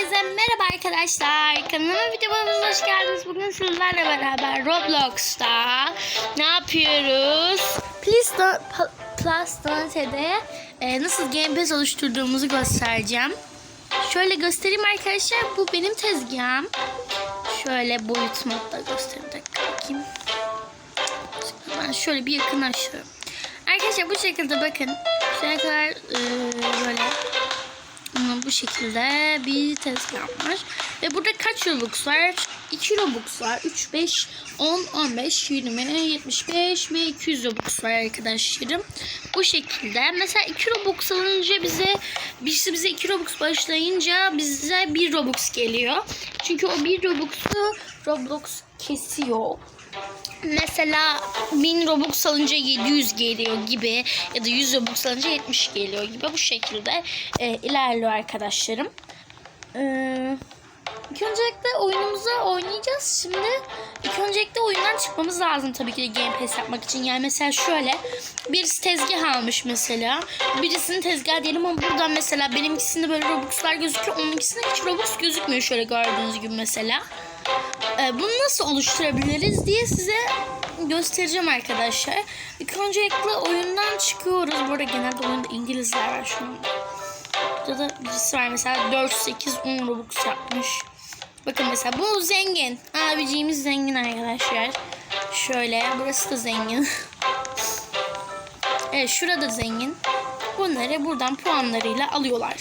Herkese merhaba arkadaşlar. Kanalıma videomuza hoş geldiniz. Bugün sizlerle beraber Roblox'ta ne yapıyoruz? Plus, da, Dante'de e, nasıl Game Pass oluşturduğumuzu göstereceğim. Şöyle göstereyim arkadaşlar. Bu benim tezgahım. Şöyle boyut modda göstereyim. Bakayım. Ben şöyle bir yakınlaştırıyorum. Arkadaşlar bu şekilde bakın. Şuna kadar e, böyle bu şekilde bir tezgah var. Ve burada kaç Robux var? 2 Robux var. 3, 5, 10, 15, 20, 75 ve 200 Robux var arkadaşlarım. Bu şekilde. Mesela 2 Robux alınca bize birisi bize 2 Robux başlayınca bize 1 Robux geliyor. Çünkü o 1 Robux'u Roblox kesiyor. Mesela 1000 Robux alınca 700 geliyor gibi ya da 100 Robux alınca 70 geliyor gibi bu şekilde e, ilerliyor arkadaşlarım. Ee, ilk öncelikle oyunumuzu oynayacağız. Şimdi ilk öncelikle oyundan çıkmamız lazım tabii ki de Game Pass yapmak için. Yani mesela şöyle birisi tezgah almış mesela. Birisinin tezgah diyelim ama buradan mesela benimkisinde böyle Robux'lar gözüküyor. Onunkisinde hiç Robux gözükmüyor şöyle gördüğünüz gibi mesela. Ee, bunu nasıl oluşturabiliriz diye size göstereceğim arkadaşlar. İlk öncelikle oyundan çıkıyoruz. Bu arada genelde oyunda İngilizler var şu an. Burada da birisi var mesela 4, 8, 10 Robux yapmış. Bakın mesela bu zengin. Abiciğimiz zengin arkadaşlar. Şöyle burası da zengin. evet şurada zengin. Bunları buradan puanlarıyla alıyorlar.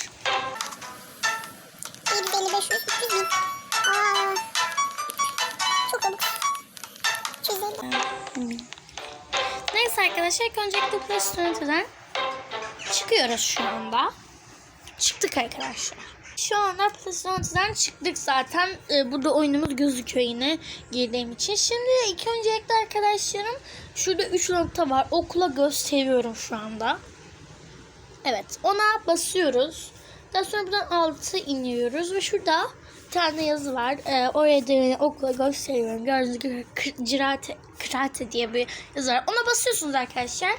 Arkadaşlar ilk öncelikle Play çıkıyoruz şu anda. Çıktık arkadaşlar. Şu anda Play Store'dan çıktık zaten. Ee, burada oyunumuz gözüküyor yine girdiğim için. Şimdi ilk öncelikle arkadaşlarım şurada 3 nokta var. Okula gösteriyorum şu anda. Evet ona basıyoruz. Daha sonra buradan altı iniyoruz ve şurada tane yazı var. Ee, oraya da okula gösteriyorum. Gördüğünüz gibi cirate, kırate diye bir yazı var. Ona basıyorsunuz arkadaşlar.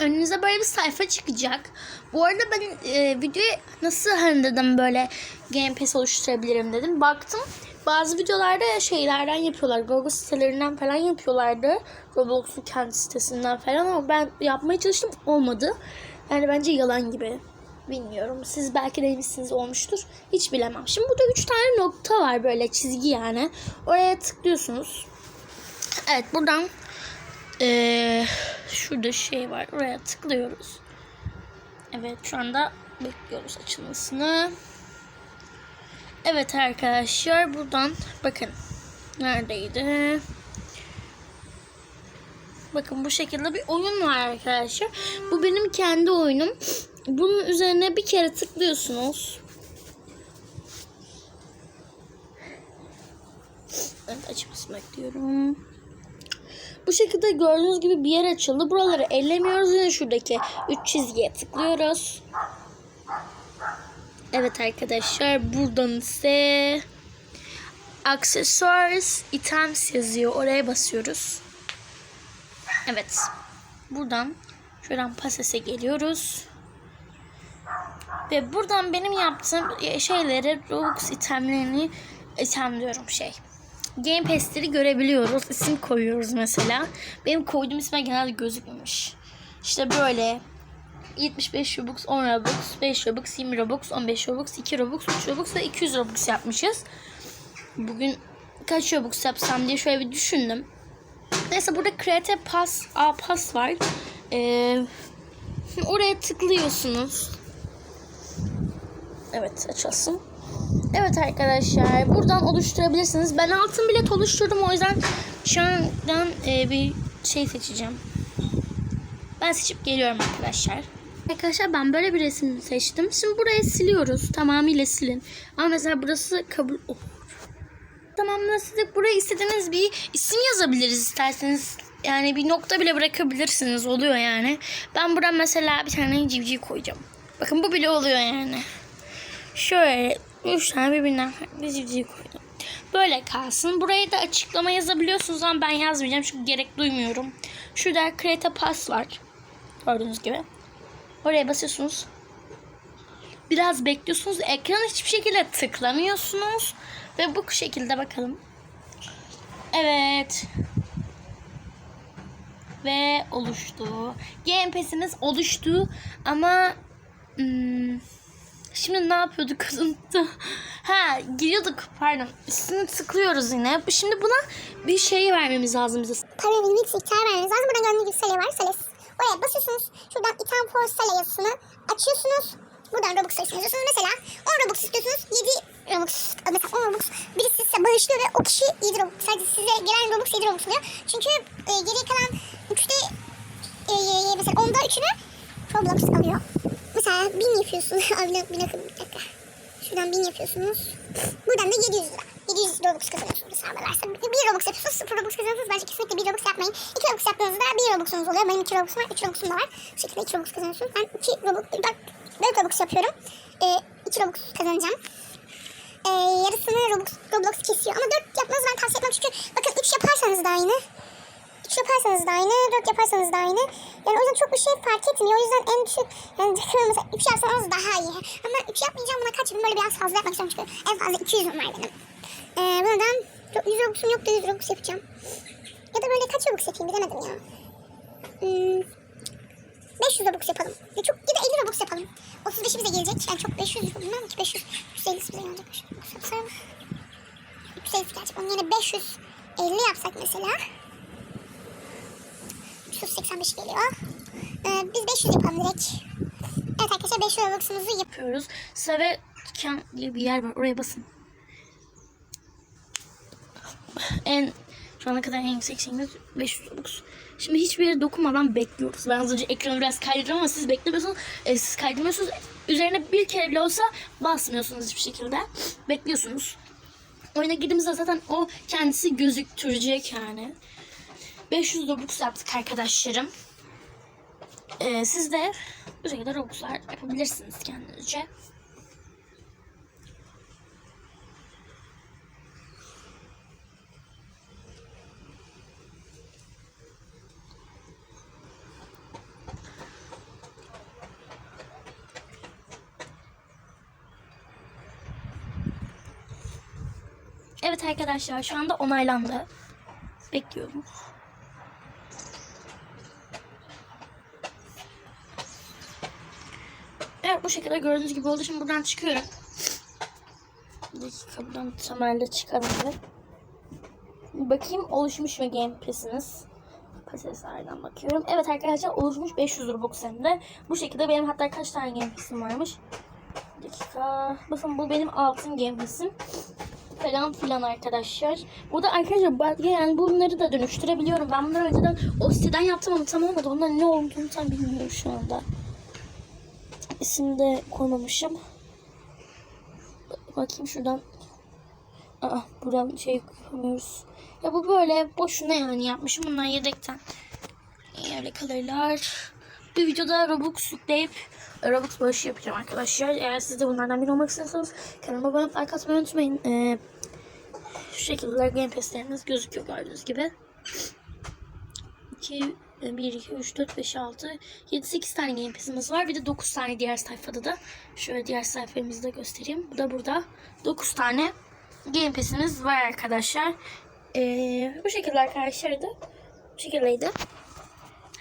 Önünüze böyle bir sayfa çıkacak. Bu arada ben e, videoyu nasıl hani dedim böyle Game Pass oluşturabilirim dedim. Baktım bazı videolarda şeylerden yapıyorlar. Google sitelerinden falan yapıyorlardı. Roblox'un kendi sitesinden falan ama ben yapmaya çalıştım olmadı. Yani bence yalan gibi. Bilmiyorum. Siz belki denemişsiniz olmuştur. Hiç bilemem. Şimdi burada 3 tane nokta var böyle çizgi yani. Oraya tıklıyorsunuz. Evet buradan ee, şurada şey var. Oraya tıklıyoruz. Evet şu anda bekliyoruz açılmasını. Evet arkadaşlar buradan bakın. Neredeydi? Bakın bu şekilde bir oyun var arkadaşlar. Bu benim kendi oyunum. Bunun üzerine bir kere tıklıyorsunuz. Evet açmasını bekliyorum. Bu şekilde gördüğünüz gibi bir yer açıldı. Buraları ellemiyoruz. Yine şuradaki 3 çizgiye tıklıyoruz. Evet arkadaşlar buradan ise Accessories Items yazıyor. Oraya basıyoruz. Evet. Buradan şuradan pasese geliyoruz. Ve buradan benim yaptığım şeyleri Robux itemlerini item diyorum şey. Game Pass'leri görebiliyoruz. İsim koyuyoruz mesela. Benim koyduğum isme genelde gözükmemiş. İşte böyle 75 Robux, 10 Robux, 5 Robux, 20 Robux, 15 Robux, 2 Robux, 3 Robux ve 200 Robux yapmışız. Bugün kaç Robux yapsam diye şöyle bir düşündüm. Neyse burada Create Pass, A Pass var. Ee, oraya tıklıyorsunuz. Evet açılsın. Evet arkadaşlar buradan oluşturabilirsiniz. Ben altın bilet oluşturdum o yüzden şu andan e, bir şey seçeceğim. Ben seçip geliyorum arkadaşlar. Arkadaşlar ben böyle bir resim seçtim. Şimdi burayı siliyoruz. Tamamıyla silin. Ama mesela burası kabul olur. Tamamladık. Buraya istediğiniz bir isim yazabiliriz isterseniz. Yani bir nokta bile bırakabilirsiniz. Oluyor yani. Ben buradan mesela bir tane civciv koyacağım. Bakın bu bile oluyor yani. Şöyle üç tane birbirinden farklı civciv koydum. Böyle kalsın. Buraya da açıklama yazabiliyorsunuz ama ben yazmayacağım çünkü gerek duymuyorum. Şurada Create Pass var. Gördüğünüz gibi. Oraya basıyorsunuz. biraz bekliyorsunuz. Ekrana hiçbir şekilde tıklamıyorsunuz. Ve bu şekilde bakalım. Evet. Ve oluştu. Game oluştu. Ama hmm, şimdi ne yapıyorduk kızıntı? Ha giriyorduk pardon. Üstüne tıklıyoruz yine. Şimdi buna bir şey vermemiz lazım bize. Para bir miktar vermeniz lazım. Buradan gördüğünüz gibi sale var. Sales. Oraya basıyorsunuz. Şuradan item for sale yazısını açıyorsunuz. Buradan Robux sayısını yazıyorsunuz. Mesela 10 Robux istiyorsunuz. 7 Robux. Mesela 10 Robux birisi size bağışlıyor ve o kişi 7 Robux. Sadece size gelen Robux 7 Robux oluyor. Çünkü e, geriye kalan 3'te e, e, mesela 10'da 3'ünü Roblox alıyor. Mesela 1000 yapıyorsunuz. Abi bir dakika, bir dakika. bir. Şuradan 1000 yapıyorsunuz. Buradan da 700 lira. 700 Robux kazanıyorsunuz versem. 1 Robux yapıyorsunuz, 0 Robux kazanıyorsunuz. Bence kesinlikle 1 Robux yapmayın. 2 Robux yaptığınızda 1 Robux'unuz oluyor. Benim 2 Robux'um var, 3 Robux'um da var. Bu şekilde 2 Robux kazanıyorsunuz. Ben 2 Robux, 4, 4 Robux yapıyorum. Ee, 2 Robux kazanacağım. Ee, yarısını Robux, Roblox kesiyor. Ama 4 yapmanızı ben tavsiye etmem. Çünkü bakın 3 yaparsanız da aynı. 3 yaparsanız da aynı, 4 yaparsanız da aynı. Yani o yüzden çok bir şey fark etmiyor. O yüzden en düşük, yani mesela 3 yapsanız daha iyi. Ama 3 yapmayacağım buna kaç bin böyle biraz fazla yapmak istiyorum çünkü en fazla 200 var benim. Ee, buradan 100 Robux'um yok da 100 Robux yapacağım. Ya da böyle kaç Robux yapayım bilemedim ya. Hmm, 500 Robux yapalım. Ya, çok, ya da 50 Robux yapalım. 35'i bize gelecek. Yani çok 500 bilmem ki 500. 350'si bize gelecek. 500 Robux yapsam. 350 gelecek. Onun yerine 550 yapsak mesela. 385 geliyor. Ee, biz 500 yapalım direkt. Evet arkadaşlar 500 Robux'umuzu yap. yapıyoruz. Save Can diye bir yer var. Oraya basın. En şu ana kadar en yüksek şeyimiz 500 Robux. Şimdi hiçbir yere dokunmadan bekliyoruz. Ben az önce ekranı biraz kaydırdım ama siz beklemiyorsunuz. E, siz kaydırmıyorsunuz. Üzerine bir kere bile olsa basmıyorsunuz hiçbir şekilde. Bekliyorsunuz. Oyuna girdiğimizde zaten o kendisi gözüktürecek yani. 500 Robux yaptık arkadaşlarım. Ee, siz de bu şekilde Robux'lar yapabilirsiniz kendinizce. Evet arkadaşlar şu anda onaylandı. Bekliyorum. Evet bu şekilde gördüğünüz gibi oldu. Şimdi buradan çıkıyorum. Bir dakika buradan temelde çıkalım Bakayım oluşmuş mu Game Pass'iniz? Patateslerden bakıyorum. Evet arkadaşlar oluşmuş 500 Robux hem. Bu şekilde benim hatta kaç tane Game Pass'im varmış. Bir dakika. Bakın bu benim altın Game Pass'im. Falan filan arkadaşlar. Burada arkadaşlar bak- yani bunları da dönüştürebiliyorum. Ben bunları önceden o siteden yaptım ama tam olmadı. Onların ne olduğunu tam bilmiyorum şu anda isim de koymamışım. Bakayım şuradan. Aa, buradan şey yapamıyoruz. Ya bu böyle boşuna yani yapmışım. Bunlar yedekten. Öyle kalırlar. Bir videoda Robux yükleyip Robux bağışı yapacağım arkadaşlar. Eğer siz de bunlardan biri olmak istiyorsanız kanalıma abone olup like atmayı unutmayın. Ee, şu şekilde Game Pass'leriniz gözüküyor gördüğünüz gibi. 2, 1, 2, 3, 4, 5, 6, 7, 8 tane Game Pass'imiz var. Bir de 9 tane diğer sayfada da. Şöyle diğer sayfamızı da göstereyim. Bu da burada. 9 tane Game Pass'imiz var arkadaşlar. Ee, bu şekilde arkadaşlar da. Bu şekildeydi.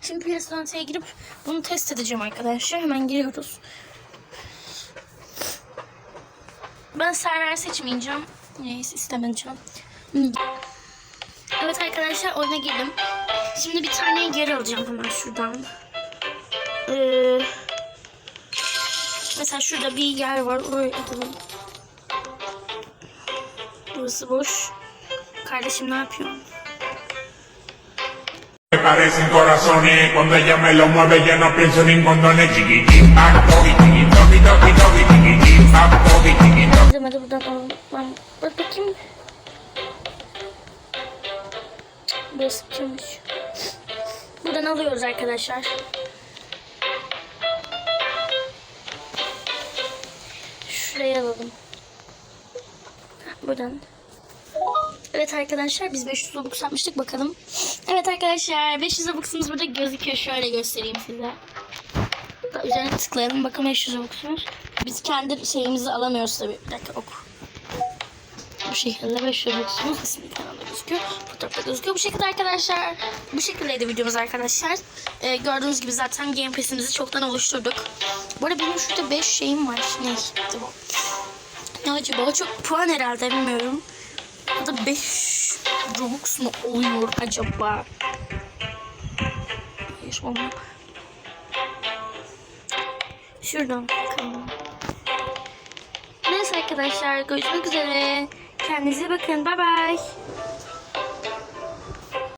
Şimdi Play Store'a girip bunu test edeceğim arkadaşlar. Hemen giriyoruz. Ben server seçmeyeceğim. Neyse istemeyeceğim. Evet arkadaşlar oyuna girdim. Şimdi bir tane yer alacağım hemen şuradan. Ee, mesela şurada bir yer var. Oraya atalım. Burası boş. Kardeşim ne yapıyorsun? Me parecen corazones cuando ella me lo mueve yo no pienso en condones chiquitín pac toqui chiqui toqui toqui toqui chiquitín pac toqui chiqui toqui Hadi buradan alalım. Ben bak bakayım. Burası kimmiş? Buradan alıyoruz arkadaşlar. Şuraya alalım. Buradan. Evet arkadaşlar biz 500 Robux yapmıştık bakalım. Evet arkadaşlar 500 Robux'umuz burada gözüküyor. Şöyle göstereyim size. Hatta üzerine tıklayalım. Bakın 500 Robux'umuz. Biz kendi şeyimizi alamıyoruz tabii. Bir dakika oku. Bu şekilde 500 Robux'umuz ismi. Fotoğrafta gözüküyor. Bu şekilde arkadaşlar. Bu şekildeydi videomuz arkadaşlar. Ee, gördüğünüz gibi zaten Game Pass'imizi çoktan oluşturduk. Bu arada benim şurada 5 şeyim var. Ne? Ne acaba? Çok puan herhalde bilmiyorum. Ya da 5 Robux mu oluyor acaba? Hayır olmuyor. Şuradan bakalım. Neyse arkadaşlar görüşmek üzere. Kendinize bakın. Bye bye.